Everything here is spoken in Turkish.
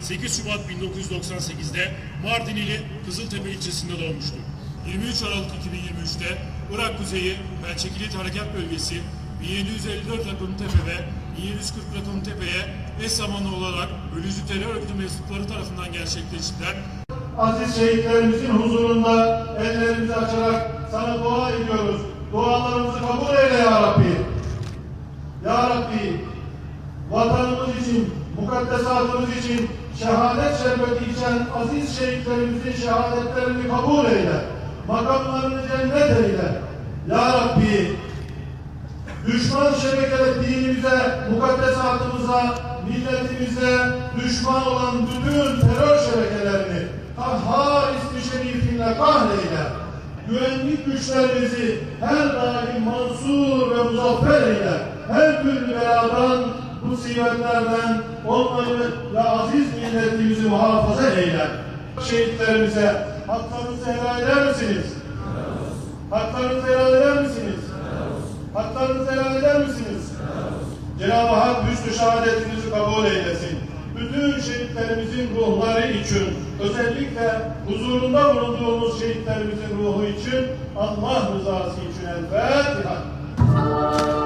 8 Şubat 1998'de Mardin ili Kızıltepe ilçesinde doğmuştur. 23 Aralık 2023'te Irak Kuzeyi Pençekilit Harekat Bölgesi 1754 rakımlı tepe ve 1740 rakımlı tepeye eş zamanlı olarak bölücü terör örgütü mensupları tarafından gerçekleştirilen aziz şehitlerimizin huzurunda ellerimizi açarak sana dua ediyoruz. Dualarımızı kabul eyle ya Rabbi. Ya Rabbi, vatanımız için, mukaddesatımız için şehadet şerbeti içen aziz şehitlerimizin şehadetlerini kabul eyle. Makamlarını cennet eyle. Ya Rabbi, düşman şebekele dinimize, mukaddesatımıza, milletimize düşman olan bütün terör şebekelerini kahhar ismi şerifinle kahreyle. Güvenlik güçlerimizi her daim mansur ve muzaffer eyle. Her türlü beladan, musibetlerden onları ve aziz milletimizi muhafaza eyle. Şehitlerimize haklarınızı helal eder misiniz? Haklarınızı helal eder misiniz? Haklarınızı helal eder misiniz? Cenab-ı Hak hüsnü şehadetinizi kabul eylesin. Bütün şehitlerimizin ruhları için, özellikle huzurunda bulunduğumuz şehitlerimizin ruhu için, Allah rızası için El Fatiha.